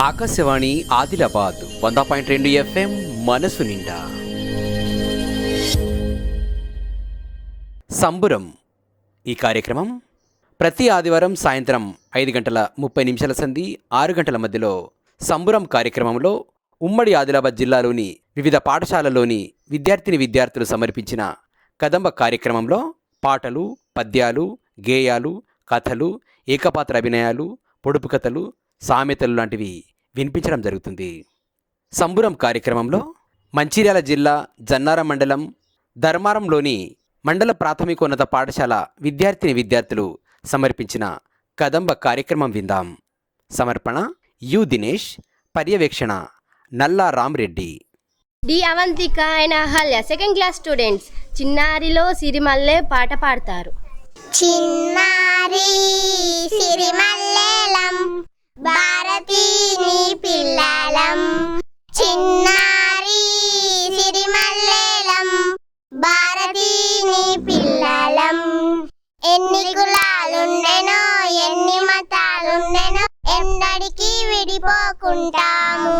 ఆకాశవాణి ఆదిలాబాద్ వంద పాయింట్ రెండు ఎఫ్ఎం మనసు నిండా. సంబురం. ఈ కార్యక్రమం ప్రతి ఆదివారం సాయంత్రం ఐదు గంటల ముప్పై నిమిషాల సంధి ఆరు గంటల మధ్యలో సంబురం కార్యక్రమంలో ఉమ్మడి ఆదిలాబాద్ జిల్లాలోని వివిధ పాఠశాలలోని విద్యార్థిని విద్యార్థులు సమర్పించిన కదంబ కార్యక్రమంలో పాటలు పద్యాలు గేయాలు కథలు ఏకపాత్ర అభినయాలు పొడుపు కథలు సామెతలు లాంటివి వినిపించడం జరుగుతుంది. సంబురం కార్యక్రమంలో మంచిర్యాల జిల్లా జన్నారం మండలం ధర్మారంలోని మండల ప్రాథమికోన్నత పాఠశాల విద్యార్థిని విద్యార్థులు సమర్పించిన కదంబ కార్యక్రమం విందాం. సమర్పణ యు దినేష్ పర్యవేక్షణ Nalla Ramreddy. D Avantika and Ahalya second class students చిన్నారిలో సిరిమల్లె పాట పాడతారు. చిన్నారి సిరిమల్లెలం భారతీని పిల్లలం చిన్నారి సిరిమల్లెలం. భారతీని పిల్లలం ఎన్ని కులాలుండెనో ఎన్ని మతాలుండెనో ఎన్నడికి విడిపోకుంటాము.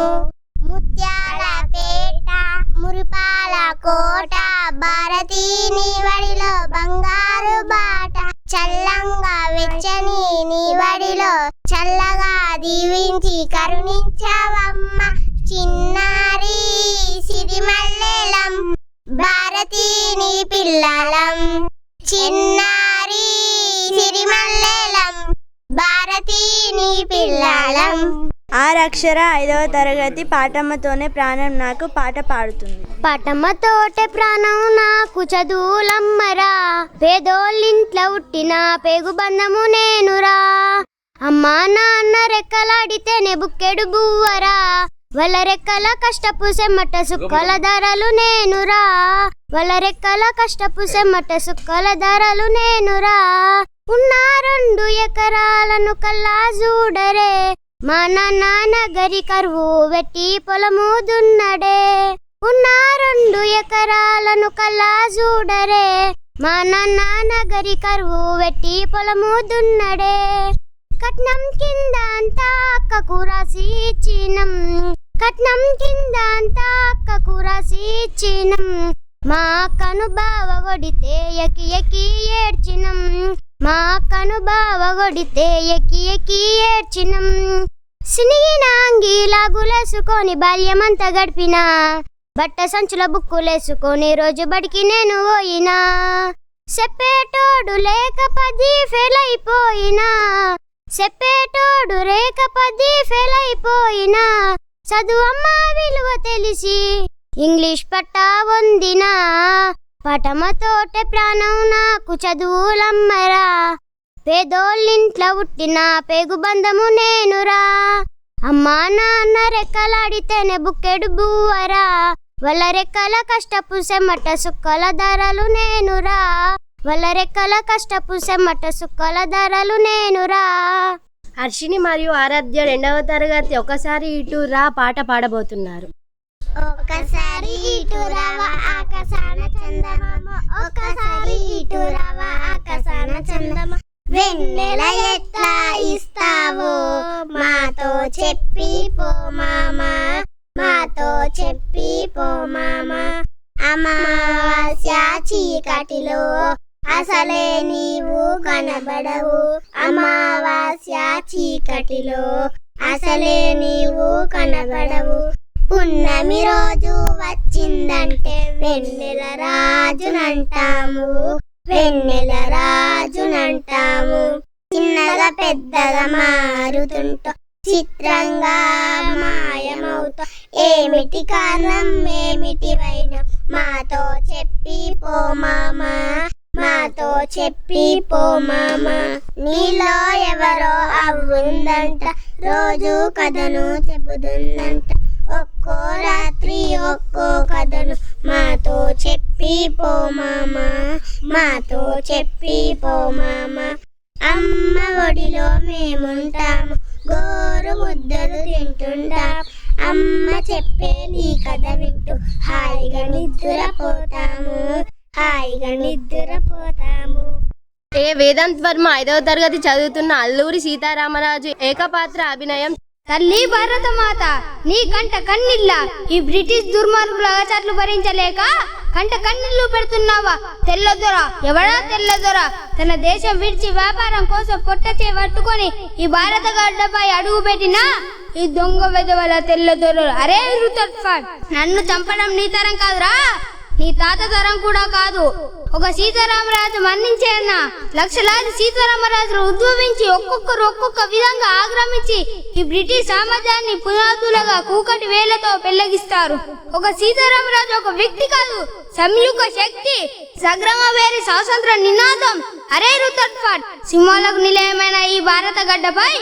ముత్యాల పేట మురిపాల కోట భారతీని వడిలో బంగారు బాట. చల్లంగా వెచ్చని నీ వడిలో చల్లగా దీవించి కరుణించవమ్మ చిన్నారి సిరిమల్లెలం భారతీని పిల్లలం. చిన్నారి సిరిమల్లెలం భారతీని పిల్లలం. ఆరక్షర ఐదవ తరగతి పాఠమ్మతోనే ప్రాణం నాకు పాట పాడుతుంది. పటమ ప్రాణం నాకు చదువులమ్మరా. పేదోళ్ళింట్లో ఉట్టిన పేగుబంధము నేనురా. అమ్మా నాన్న రెక్కలాడితేనే బుక్కెడు బువ్వరా. వాళ్ళ రెక్కల కష్టపు సెమ్మట సుక్కల ధరలు నేనురా. వాళ్ళ రెక్కల కష్టపు సెమ్మట సుక్కల ధరలు నేనురా. ఉన్న రెండు ఎకరాలను కల్లా చూడరే. మన నాన్న కరువు వెట్టి పొలము దున్నడే ఉన్న రెండు ఎకరాలను కల్లా చూడరే. మన నాన్న కరువు వెట్టి పొలము దున్నడే కట్నం కింద అంతా అక్కకు రాసి ఇచ్చినం. కట్నం కింద అంతా అక్కకు రాసి ఇచ్చినం. మా అక్కను బావ కొడితే ఎకి ఎకి ఏడ్చినం. మా అక్కను బావ కొడితే ఎకి ఎకి ఏడ్చినం. సినిగిన గులేసుకొని బాల్యమంతా గడిపిన బట్ట సంచుల బుక్కులేసుకొని రోజు బడికి నేను పోయినా. చెప్పేటోడు లేక పది ఫెయిల్ అయిపోయినా చెప్పేటోడు రేక పది ఫెయిల్ అయిపోయినా చదువమ్మ విలువ తెలిసి ఇంగ్లీష్ పట్టా వందినా. పటమతోటే ప్రాణం నాకు చదువులమ్మరా పేదోళ్ళింట్లో పుట్టిన పేగుబంధము నేనురా. అమ్మా నాన్న రెక్కలాడితేనే బుక్కెడు బువ్వరా. వాళ్ళ రెక్కల కష్టపు సెమ్మట సుక్కల ధరలు నేనురా. వాళ్ళ రెక్కల కష్టపు సెమ్మట సుక్కల ధరలు నేనురా. హర్షిని మరియు ఆరాధ్య రెండవ తరగతి ఒకసారి ఇటు రా పాట పాడబోతున్నారు. ఒకసారి ఇటు రావా ఆకాశాన చందమామ. ఒకసారి ఇటు రావా ఆకాశాన చందమామ వెన్నెల ఎట్లా ఇస్తావో మాతో చెప్పి పో మామా మాతో చెప్పి పో మామా. అమావాస్య చీకటిలో అసలే నీవు కనబడవు. అమావాస్య చీకటిలో అసలే నీవు కనబడవు. పున్నమి రోజు వచ్చిందంటే వెన్నెల రాజునంటాము. వెన్నెల రాజునంటాము. చిన్నగా పెద్దగా మారుతుంటో చిత్రంగా మాయమవుతో ఏమిటి కారణం ఏమిటి వైన? మాతో చెప్పి పో మామా మాతో చెప్పి పో మామా. నీలో ఎవరో అవ్వుందంట రోజు కథను చెబుతుందంట. ఒక్కో రాత్రి ఒక్కో కథను మాతో చెప్పి పో మాతో చెప్పి పో అమ్మ ఒడిలో మేముంటాము గోరు ముద్దలు తింటుంటాం. అమ్మ చెప్పే నీ కథ వింటూ హాయిగా నిద్రపోతాము హాయిగా నిద్రపోతాము. ఏ వేదాంత్ వర్మ ఐదవ తరగతి చదువుతున్న అల్లూరి సీతారామరాజు ఏకపాత్ర అభినయం తల్లి భారతమాత నీ కంట కన్నిళ్ళ ఈ బ్రిటిష్ దుర్మార్గుల అగచాట్లు భరించలేక కంట కన్నీళ్ళు పెడుతున్నావా? తెల్లదొర ఎవడా తెల్లదొర తన దేశం విడిచి వ్యాపారం కోసం పొట్టచే పట్టుకొని ఈ భారత గడ్డపై అడుగు పెట్టినా ఈ దొంగ వెదవల తెల్లదొర అరే రుతర్ఫాడ్ నన్ను చంపడం నీ తరం కాదురా. నీ తాత తరం కూడా కాదు. ఒక సీతారామరాజు మరణించేనా లక్షలాది సీతారామరాజులు ఉద్భవించి ఒక్కొక్కరు ఒక్కొక్క విధంగా ఆక్రమించి ఈ బ్రిటిష్ సామ్రాజ్యాన్ని పునాదులుగా కూకటి వేలతో పెళ్ళగిస్తారు. ఒక సీతారామరాజు ఒక వ్యక్తి కాదు సంయుగ శక్తి సగ్రమ వేరి స్వాతంత్ర నినాదం అరే రుతర్ఫాట్ సింహాలకు నిలయమైన ఈ భారత గడ్డపై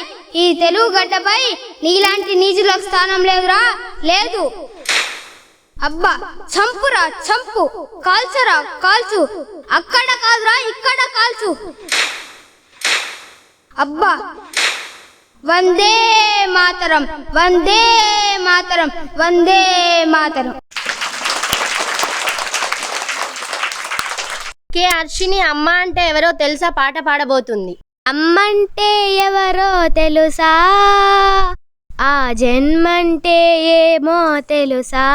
ఈ తెలుగు గడ్డపై నీలాంటి నీచులకు స్థానం లేదురా? లేదు. అబ్బా చంపురా చంపు. కాల్చరా కాల్చు. అక్కడ కాదురా ఇక్కడ కాల్చు. అబ్బా. వందే మాతరం వందే మాతరం వందే మాతరం. కే హర్షిని అమ్మ అంటే ఎవరో తెలుసా? పాట పాడబోతుంది. అమ్మంటే ఎవరో తెలుసా? ఆ జన్మంటే ఏమో తెలుసా?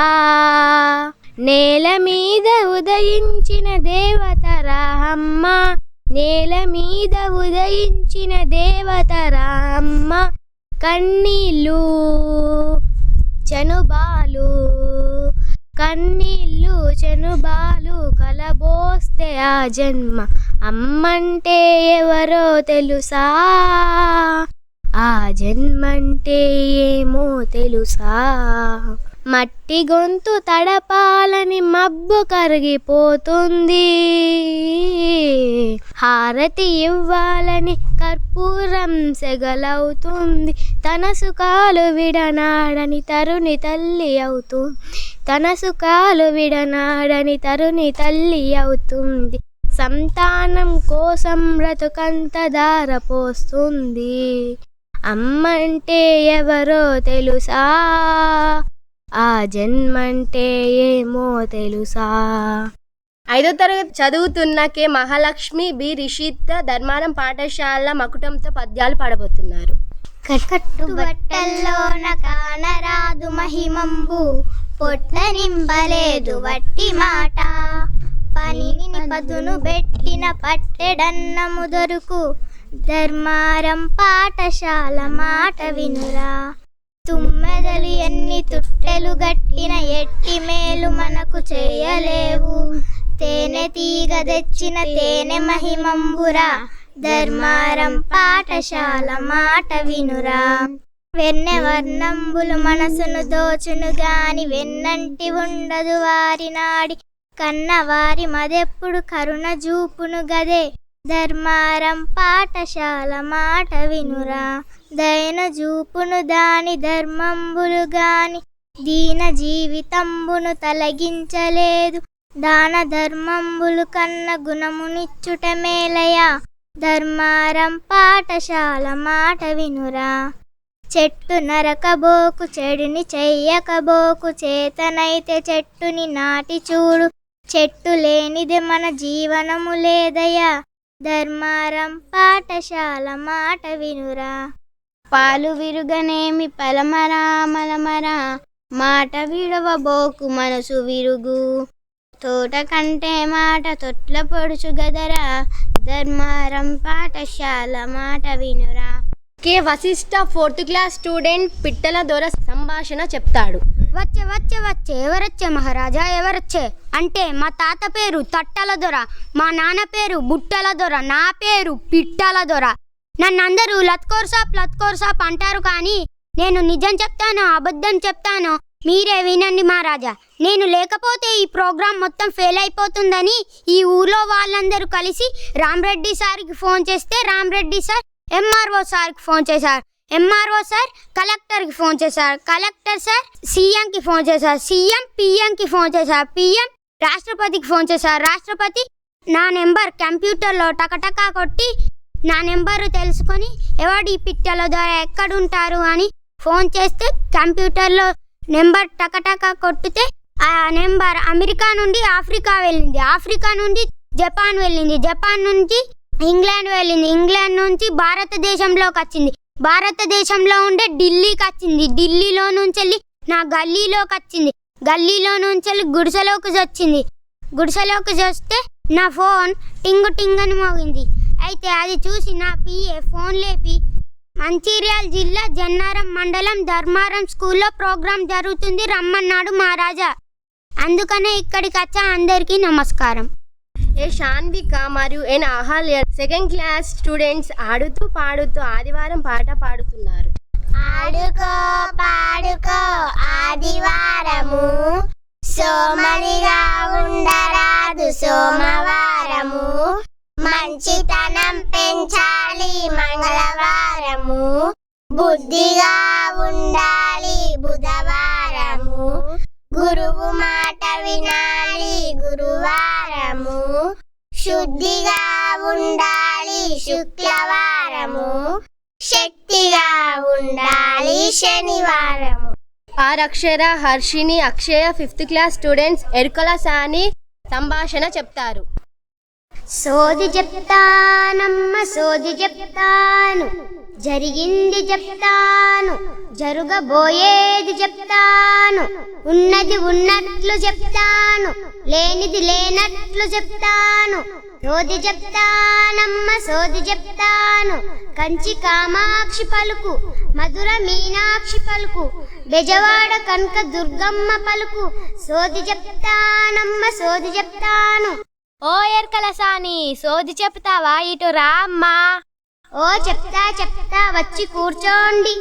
నేల మీద ఉదయించిన దేవతరా అమ్మ నేల మీద ఉదయించిన దేవతరా అమ్మ కన్నీళ్ళు చనుబాలు కన్నీళ్ళు చనుబాలు కలబోస్తే ఆ జన్మ అమ్మంటే ఎవరో తెలుసా? ఆ జన్మంటే ఏమో తెలుసా? మట్టి గొంతు తడపాలని మబ్బు కరిగిపోతుంది. హారతి ఇవ్వాలని కర్పూరం సెగలవుతుంది. తన సుఖాలు విడనాడని తరుణి తల్లి అవుతుంది తన సుఖాలు విడనాడని తరుణి తల్లి అవుతుంది. సంతానం కోసం బ్రతుకంత దారపోస్తుంది అమ్మంటే ఎవరో తెలుసా? ఆ జన్మంటే ఏమో తెలుసా? ఐదో తరగతి చదువుతున్న కే మహాలక్ష్మి బి. రిషిత ధర్మారం పాఠశాల మకుటంతో పద్యాలు పాడబోతున్నారు. కట్టు బట్టల్లోన కానరాదు మహిమంబు పొట్ట నింపలేదు వట్టి మాట. పనిని పదును పెట్టిన పట్టెడన్నము దొరుకు ధర్మారం పాఠశాల మాట వినురా. తుమ్మెదలు ఎన్ని తుట్టెలు గట్టిన ఎట్టి మేలు మనకు చేయలేవు. తేనె తీగ తెచ్చిన తేనె మహిమంబురా. ధర్మారం పాఠశాల మాట వినురా. వెన్నె వర్ణంబులు మనసును దోచును గాని వెన్నంటి ఉండదు వారి నాడి కన్నవారి మదెప్పుడు కరుణ జూపును గదే. ధర్మారం పాఠశాల మాట వినురా. దయన జూపును దాని ధర్మంబులు గాని దీన జీవితంబును తలగించలేదు. దాన ధర్మంబులు కన్న గుణమునిచ్చుట మేలయా? ధర్మారం పాఠశాల మాట వినురా. చెట్టు నరకబోకు చెడుని చెయ్యకబోకు చేతనైతే చెట్టుని నాటి చూడు. చెట్టు లేనిది మన జీవనము లేదయా? ధర్మారం పాఠశాల మాట వినురా. పాలు విరుగనేమి పలమరామలమరా మాట విడవబోకు మనసు విరుగు. తోట కంటే మాట తొట్ల పొడుచు గదరా ధర్మారం పాఠశాల మాట వినురా. K Vasishta fourth class student పిట్టల దొర సంభాషణ చెప్తాడు. వచ్చే వచ్చే వచ్చే ఎవరొచ్చే మహారాజా ఎవరొచ్చే? అంటే మా తాత పేరు తట్టల దొర మా నాన్న పేరు బుట్టల దొర నా పేరు పిట్టల దొర. నన్నందరూ లత్కోర్ సాప్ లత్కోర్ సాప్ అంటారు కానీ నేను నిజం చెప్తాను అబద్ధం చెప్తాను మీరే వినండి మహారాజా. నేను లేకపోతే ఈ ప్రోగ్రాం మొత్తం ఫెయిల్ అయిపోతుందని ఈ ఊర్లో వాళ్ళందరూ కలిసి రామరెడ్డి సార్కి ఫోన్ చేస్తే రామరెడ్డి సార్ ఎంఆర్ఓ సార్కి ఫోన్ చేశారు. ఎంఆర్ఓ సార్ కలెక్టర్కి ఫోన్ చేశారు. కలెక్టర్ సార్ సీఎంకి ఫోన్ చేశారు. సీఎం పిఎంకి ఫోన్ చేశారు. పిఎం రాష్ట్రపతికి ఫోన్ చేశారు. రాష్ట్రపతి నా నెంబర్ కంప్యూటర్లో టకటకా కొట్టి నా నెంబర్ తెలుసుకొని ఎవడి పిట్టల ద్వారా ఎక్కడుంటారు అని ఫోన్ చేస్తే కంప్యూటర్లో నెంబర్ టకటకా కొట్టితే ఆ నెంబర్ అమెరికా నుండి ఆఫ్రికా వెళ్ళింది. ఆఫ్రికా నుండి జపాన్ వెళ్ళింది. జపాన్ నుంచి ఇంగ్లాండ్ వెళ్ళింది. ఇంగ్లాండ్ నుంచి భారతదేశంలోకి వచ్చింది. భారతదేశంలో ఉండే ఢిల్లీకి వచ్చింది. ఢిల్లీలో నుంచి వెళ్ళి నా గల్లీలోకి వచ్చింది. గల్లీలో నుంచి వెళ్ళి గుడిసెలోకి వచ్చింది గుడిసెలోకి వస్తే నా ఫోన్ టింగు టింగ్ అని మోగింది. అయితే అది చూసి నా పిఏ ఫోన్ లేపి మంచిర్యాల జిల్లా జన్నారం మండలం ధర్మారం స్కూల్లో ప్రోగ్రాం జరుగుతుంది రమ్మన్నాడు మహారాజా. అందుకనే ఇక్కడికి వచ్చా అందరికీ నమస్కారం. ఏ శాన్విక మరియు N Ahalya second class students ఆడుతూ పాడుతూ ఆదివారం పాట పాడుతున్నారు. ఆడుకో పాడుకో ఆదివారము. సోమనిగా ఉండరాదు సోమవారము. మంచితనం పెంచాలి మంగళవారము. బుద్ధిగా ఉండాలి బుధవారము. గురువు మాట వినాలి గురువారము. శుద్ధిగా ఉండాలి శుక్రవారము శక్తిగా ఉండాలి శనివారము. ఆరక్షర Harshini Akshaya fifth class students ఎరుకల సాని సంభాషణ చెప్తారు. సోది చెప్తానమ్మ సోది చెప్తాను. జరిగింది చెప్తాను జరుగబోయేది చెప్తాను ఉన్నది ఉన్నట్లు చెప్తాను లేనిది లేనట్లు చెప్తాను సోది చెప్తానమ్మ సోది చెప్తాను కంచి కామాక్షి పలుకు మధుర మీనాక్షి పలుకు బెజవాడ కనక దుర్గమ్మ పలుకు సోది చెప్తానమ్మ సోది చెప్తాను. ఓ ఎర్కలసాని సోది చెప్తావా? ఇటు రామ్మా ఓ చెప్తా చెప్తా వచ్చి కూర్చోండి.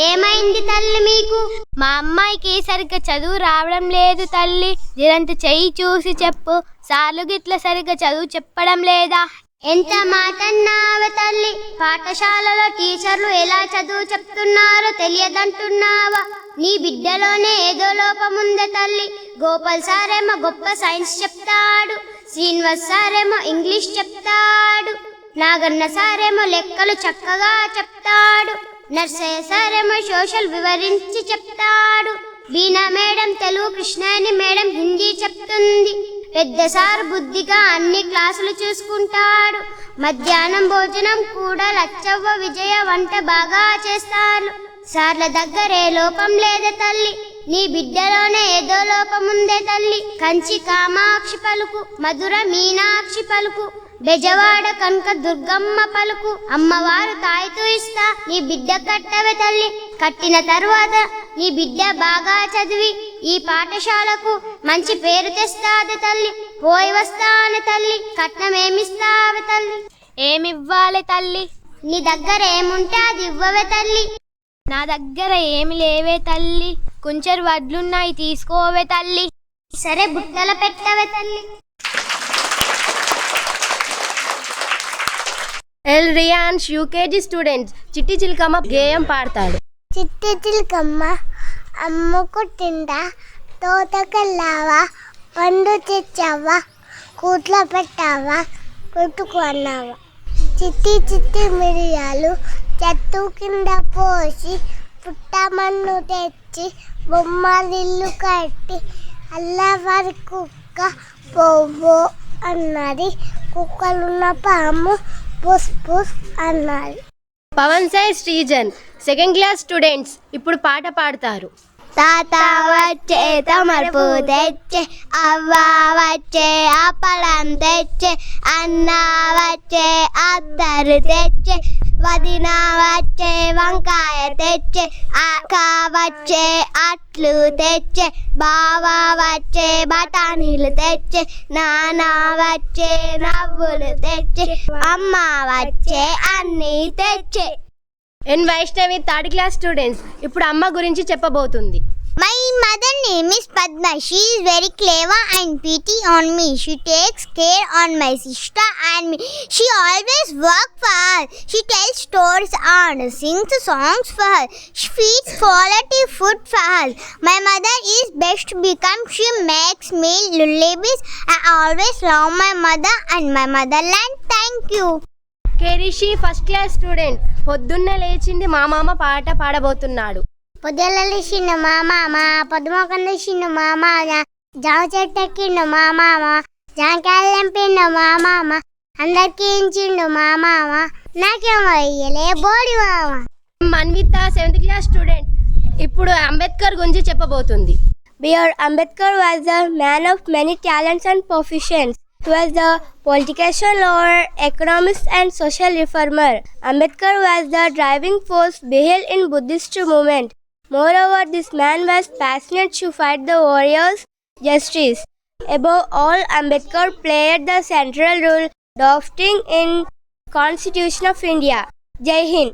ఏమైంది తల్లి మీకు? మా అమ్మాయికి సరిగ్గా చదువు రావడం లేదు తల్లి. జరంత చెయ్యి చూసి చెప్పు. సార్లు గిట్ల సరిగ్గా చదువు చెప్పడం లేదా? ఎంత మాటన్నావు తల్లి? పాఠశాలలో టీచర్లు ఎలా చదువు చెప్తున్నారో తెలియదంటున్నావా? నీ బిడ్డలోనే ఏదో లోపముందే తల్లి. గోపాల్ సారేమో గొప్ప సైన్స్ చెప్తాడు. శ్రీనివాస్ సారేమో ఇంగ్లీష్ చెప్తాడు. నాగన్న సారేమో లెక్కలు చక్కగా చెప్తాడు. నర్సయ్య సారేమో సోషల్ వివరించి చెప్తాడు. బీనా మేడం తెలుగు కృష్ణాని మేడం హిందీ చెప్తుంది. పెద్ద సార్ బుద్ధిగా అన్ని క్లాసులు చూసుకుంటాడు. మధ్యాహ్నం భోజనం కూడా లచ్చవ్వ విజయ వంట బాగా చేస్తారు. సార్ల దగ్గరే లోపం లేదే తల్లి. నీ బిడ్డలోనే ఏదో లోపముందే తల్లి. కంచి కామాక్షి పలుకు మధుర మీనాక్షి పలుకు. బెజవాడ కనక దుర్గమ్మ పలుకు అమ్మవారు తాయితూ ఇస్తా నీ బిడ్డ కట్టవే తల్లి. కట్టిన తరువాత నీ బిడ్డ బాగా చదివి ఈ పాఠశాలకు మంచి పేరు తెస్తాది తల్లి. పోయి వస్తాను తల్లి కట్నం ఏమిస్తావే తల్లి? ఏమివ్వాలి తల్లి? నీ దగ్గర ఏముంటే అది ఇవ్వవే తల్లి. నా దగ్గర ఏమి లేవే తల్లి. కొంచెం వడ్లున్నాయి తీసుకోవే తల్లి. సరే బుట్టల పెట్టవే తల్లి. ఎల్ రియాన్స్ యూకేజీ స్టూడెంట్స్ చిట్టి చిలకమ్మ గేయం పాడతాడు. చిట్టి చిలకమ్మ అమ్ముకు తిండా తోటకెళ్ళావా పండు తెచ్చావా కూట్లో పెట్టావా కొట్టుకున్నావా చిట్టి చిట్టి మిరియాలు చెట్టు కింద పోసి పుట్టమన్ను తెచ్చి బొమ్మలిల్లు కట్టి అల్లవారి కుక్క పోవో అన్నది కుక్కలున్న పాము పుస్ పుస్ అన్నది Pavan Sai Srijan second class students ఇప్పుడు పాట పాడతారు. తాత వచ్చే తమరుపు తెచ్చే అవ్వ వచ్చే అప్పలం తెచ్చే అన్న వచ్చే అత్తరు తెచ్చే వదిన వచ్చే వంకాయ తెచ్చే అక్క వచ్చే అట్లు తెచ్చే బావ వచ్చే బఠానీలు తెచ్చే నాన్న వచ్చే నవ్వులు తెచ్చే అమ్మ వచ్చే అన్నీ తెచ్చే N Vaishnavi third class students ఇప్పుడు అమ్మ గురించి చెప్పబోతుంది my mother name is Padma she is very clever and pity on me she takes care on my sister and me she always work for she tell stories on sings songs for she feeds quality food for my mother is best become she makes me lullabies I always love my mother and my mother land thank you Kerishi first class student పొద్దున్నే లేచింది మా మామ పాట పాడబోతున్నాడు. పొద్దుల లేచిండు మా మామ పొద్దుమొకం లేచిండు మా మామ జామ చెట్టు ఎక్కిండు మా మామ జాంకాయలు తెంపిండు మా మామ అందరికి ఇచ్చిండు మా మామ. నాకేమో ఇయ్యలే బోడి మామ. మన్విత సెవెంత్ క్లాస్ స్టూడెంట్ ఇప్పుడు అంబేద్కర్ గురించి చెప్పబోతుంది. B.R. Ambedkar was a man of many talents and professions. was the political lawyer, economist, and social reformer. Ambedkar was the driving force behind in Buddhist movement. Moreover, this man was passionate to fight the warriors' justice. Above all, Ambedkar played the central role drafting in Constitution of India. Jai Hind.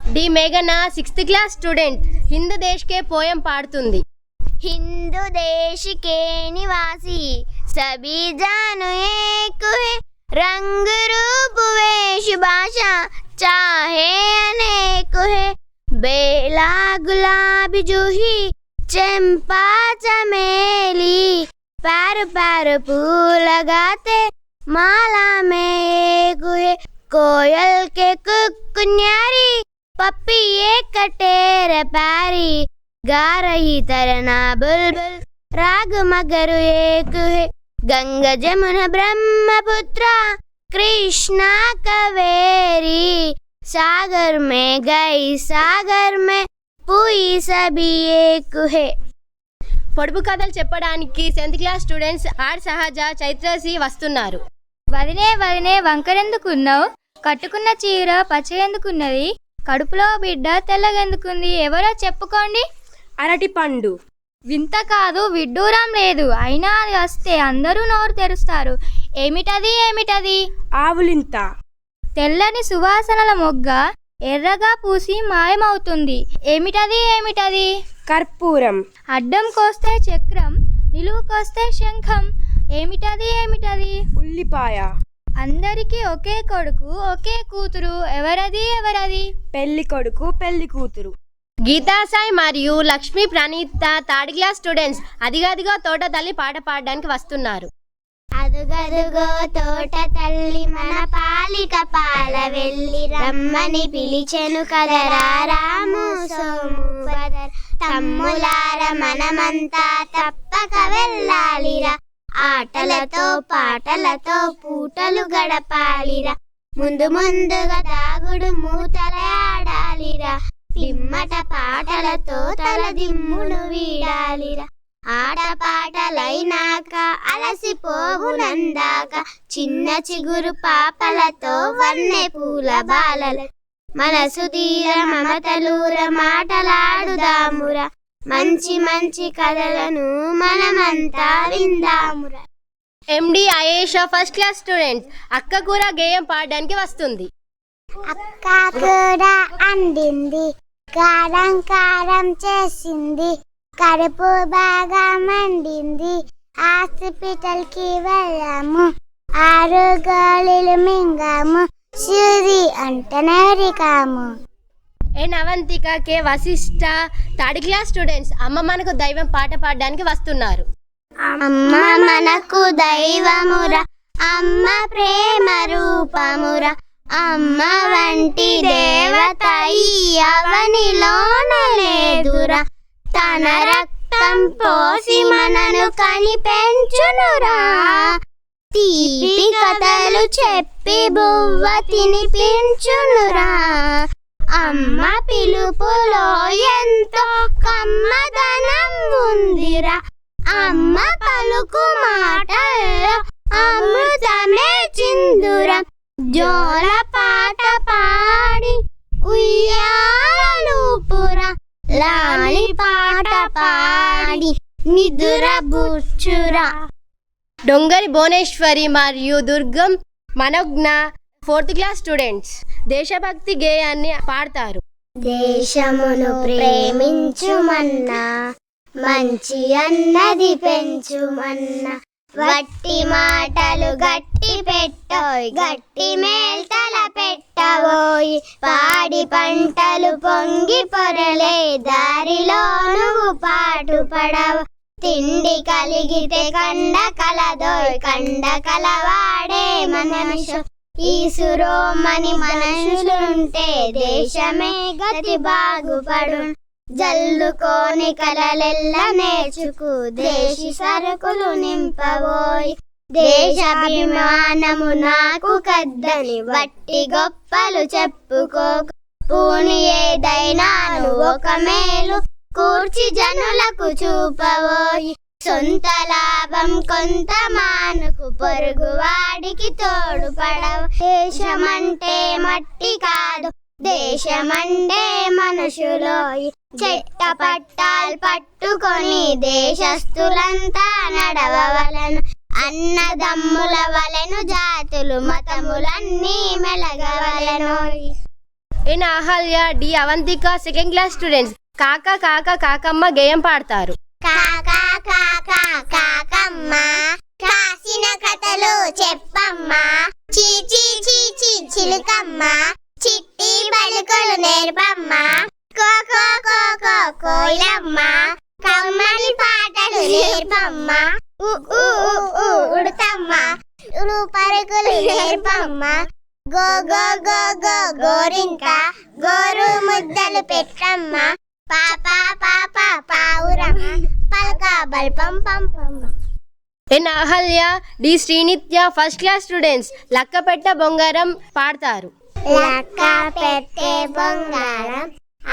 D మేఘన sixth class student Hindu దేశ్ కే poem పాడుతుంది హిందూ దేశ్ కే నివాసి सभी जानो एक है। रंग रूप वेश भाषा चाहे अनेक है। बेला गुलाब जूही, चंपा चमेली पैर पैर फूल लगाते, माला में एक है। कोयल के कुकुन्यारी एक कटेर पैरी गा रही तरना बुलबुल, राग मगर एक है। గంగ జమున బ్రహ్మపుత్ర కృష్ణ కవేరి. సాగర్ మే గై సాగర్ మే పూయి సబియే కుహే. పొడుపు కథలు చెప్పడానికి సెవెంత్ క్లాస్ స్టూడెంట్స్ ఆర్ సహజ చైత్రసి వస్తున్నారు. వదినే వదినే వంకరెందుకున్నావు? కట్టుకున్న చీర పచ్చగెందుకున్నది? కడుపులో బిడ్డ తెల్లగెందుకుంది? ఎవరో చెప్పుకోండి. అరటి పండు. వింత కాదు విడ్డూరం లేదు. అయినా అది వస్తే అందరూ నోరు తెరుస్తారు. ఏమిటది ఏమిటది? ఆవులింత. తెల్లని సువాసనల మొగ్గ ఎర్రగా పూసి మాయమవుతుంది. ఏమిటది ఏమిటది? కర్పూరం. అడ్డం కోస్తే చక్రం నిలువు కోస్తే శంఖం. ఏమిటది ఏమిటది? ఉల్లిపాయ. అందరికీ ఒకే కొడుకు ఒకే కూతురు. ఎవరది ఎవరది? పెళ్ళి కొడుకు పెళ్ళి కూతురు. గీతా సాయి మరియు Lakshmi Praneetha third class students అదిగదిగో తోట తల్లి పాట పాడడానికి వస్తున్నారు. అదుగదుగో తోట తల్లి మన పాలిక పాల వెళ్ళి రమ్మని పిలిచెను కదరా రాము సోము బదర్ తమ్ములార మనమంతా తప్పక వెళ్ళాలిరా. ఆటలతో పాటలతో పూటలు గడపాలిరా. ముందు ముందుగా దాగుడు మూతల ఆడాలిరా. పిమ్మట పాటలతో తల దిమ్మును వీడాలిరా. ఆట పాటలైనాక అలసిపోవునందాక చిన్న చిగురు పాపలతో వన్నె పూల బాలల. మనసు తీర మమతలూర మాటలాడుదామురా. మంచి మంచి కథలను మనమంతా విందామురా. MD Ayesha first class students అక్క కూడా గేయం పాడడానికి వస్తుంది. అక్క కూడా అందింది. కారం కారం చేసింది. కడుపు బాగా మండింది. హాస్పిటల్కి వెళ్ళాము. ఆరు గోళీలు మింగాము సూది అంటనరికాము A Navantika K Vasishta. Third class students అమ్మ మనకు దైవం పాట పాడడానికి వస్తున్నారు. అమ్మ మనకు దైవమురా. అమ్మ ప్రేమ రూపమురా. అమ్మ వంటి దేవత ఈ అవనిలోన లేదురా తన రక్తం పోసి మనను కని పెంచునురా తీపి కథలు చెప్పి బువ్వ తినిపించునురా. అమ్మ పిలుపులో ఎంతో కమ్మదనం ఉందిరా. అమ్మ పలుకు మాటల్లో అమృతమే చిందురా. జోల పాట పాడి ఉయ్యాలూపురా లాలి పాట పాడి నిదుర బుచ్చురా. డొంగరి భువనేశ్వరి మరియు Durgam Manognya fourth class students దేశభక్తి గేయాన్ని పాడతారు. దేశమును ప్రేమించుమన్నా మంచి అన్నది పెంచుమన్నా వట్టి మాటలు గట్టి పెట్టోయ్ గట్టి మేల్తల పెట్టబోయి. పాడి పంటలు పొంగి పొరలే దారిలో నువ్వు పాటు పడవ. తిండి కలిగితే కండ కలదోయ్ కండ కలవాడే మనుషు ఈసురోమని మనుషులుంటే దేశమే గతి బాగుపడు జల్లుకోని కలలెల్ల నేర్చుకు దేశి సరుకులు నింపబోయ్ దేశాభిమానము నాకు కద్దని వట్టి గొప్పలు చెప్పుకోకు పూని ఏదైనాను ఒక మేలు కూర్చి జనులకు చూపబోయి సొంత లాభం కొంత మానుకు పొరుగు వాడికి తోడుపడవ దేశమంటే మట్టి కాదు దేశమంటే మనుషులోయి చెట్ట పట్టాలు పట్టుకొని దేశస్థులంతా నడవవలను. అన్నదమ్ముల వలెను జాతులు మతములన్నీ మెలగవలెను. N Ahalya D Avantika second class students కాక కాక కాకమ్మ గేయం పాడతారు. కాకా కాకా కాకమ్మ కాసిన కథలు చెప్పమ్మ. చీచి చీచి చిలుకమ్మ చిట్టి బలుకలు నేర్పమ్మ. కోయిలమ్మ కమ్మని పాటలు నేర్పమ్మ ఉడతమ్మ ఉలు పరుగులు నేర్పమ్మ. గో గో గో గో గోరింక గోరు ముద్దలు పెట్టమ్మ. పాప పాప పావురమ్మ పలక బల్పం పంపమ్మ N Ahalya D Srinitya first class students లక్కపెట్ట బొంగారం పాడతారు. లక్క పెట్టే బొంగారం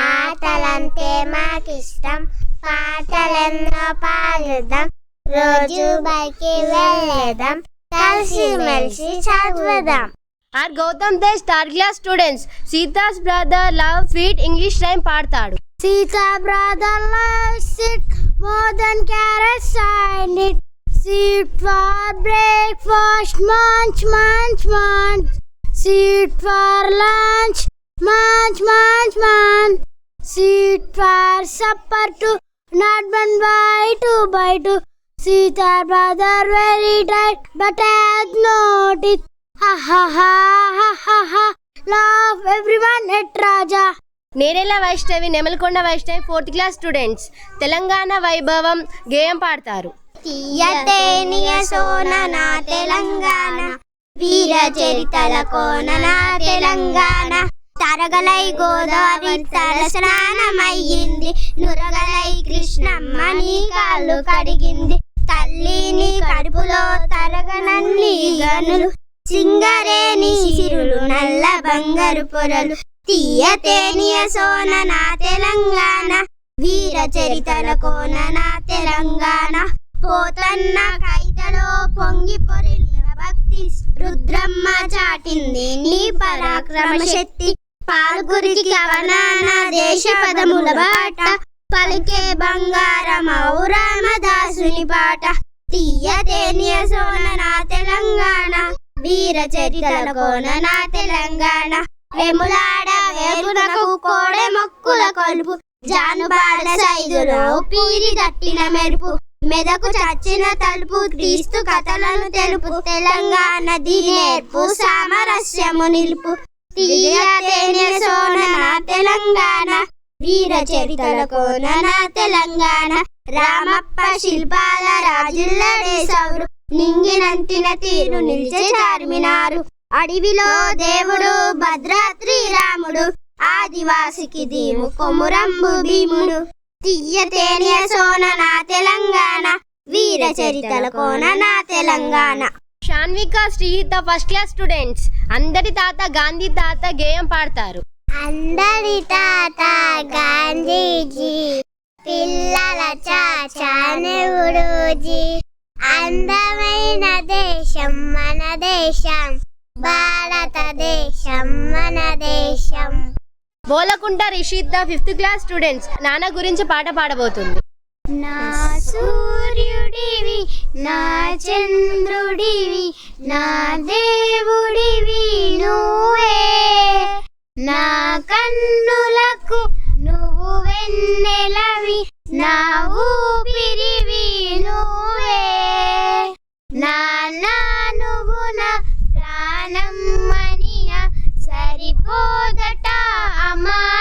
ఆటలంటే మాకిష్టం పాటలెన్నో పాడుదాం రోజు బైకి వెళ్ళేదాం కలిసి మెలిసి చదువుదాం R Gautam Tej third class students Sita's brother love sweet English rhyme పాడతాడు Sita brother loves it more than carrots and it. Sweet for breakfast, munch, munch, munch. Sweet for lunch, munch munch man sweet for supper too not one by two by two Sita brother very tight but had notice love every one at Raja Nerella Vaishnavi Nemalakonda Vaishnavi fourth class students Telangana వైభవం గేయం పాడతారు. తెలంగాణ. వీర చరితల కోన తెలంగాణ. తరగలై గోదావరి తల స్నానమయ్యింది నురగలై కృష్ణమ్మ నీ కాళ్ళు కడిగింది. తల్లిని కడుపులో తరగనన్ని గనులు. సింగరేని సిరులు నల్ల బంగారు పొరలు. తీయతేనియ సోన నా తెలంగాణ. వీర చరితల కోన నా తెలంగాణ. పోతన్న కైతలో పొంగి పొరిన భక్తి రుద్రమ్మ చాటింది నీ పరాక్రమ శక్తి. పాల్గురికి కవనాన దేశ పదముల బాట పలికే బంగారం రామదాసుని పాట. తీయతేనియ సోన నా తెలంగాణ వీర చరిత్ర కోన నా తెలంగాణ. వెములాడ వేగునకు కోడె మొక్కుల కొలుపు జానుబాడ సైదులో పీరి తట్టిన మెరుపు. మెదకు చచ్చిన తలుపు క్రీస్తు కథలను తెలుపు. తెలంగాణ దీనేర్పు సామరస్యము నిలుపు. తీయతేనె సోన తెలంగాణ వీర చరితల నా తెలంగాణ. రామప్ప శిల్పాల రాజుల్లడే సౌరు నింగినంతిన తీరు నిలిచే చార్మినారు. అడవిలో దేవుడు భద్రాద్రి రాముడు ఆదివాసికి దీము కొమురంబు భీముడు. తీయతేనియ సోన నా తెలంగాణ వీర చరితల నా Telangana. Shanvika Srihitha first class students అందరి తాత గాంధీ తాత గేయం పాడతారు. అందరి తాత గాంధీజీ పిల్లల చాచా నెహ్రూజీ అందమైన దేశం మన దేశం భారతదేశం మన దేశం. Bolakunta Rishitha fifth class students నాన్న గురించి పాట పాడబోతుంది. నా సూర్యుడివి నా చంద్రుడివి నా దేవుడివి నువ్వే. నా కన్నులకు నువ్వు వెన్నెలవి నా ఊపిరివి నువ్వే. నా నువ్వు ప్రాణం మనియ సరిపోదట అమా.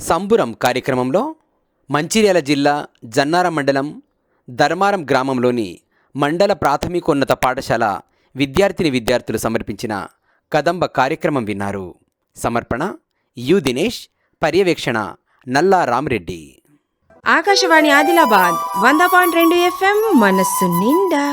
సంబురం కార్యక్రమంలో మంచిర్యాల జిల్లా జన్నారం మండలం ధర్మారం గ్రామంలోని మండల ప్రాథమికోన్నత పాఠశాల విద్యార్థిని విద్యార్థులు సమర్పించిన కదంబ కార్యక్రమం విన్నారు. సమర్పణ యు దినేష్ పర్యవేక్షణ నల్లా రామరెడ్డి. ఆకాశవాణి ఆదిలాబాద్ వంద పాయింట్ రెండు ఎఫ్ఎం మనస్సు నిండా.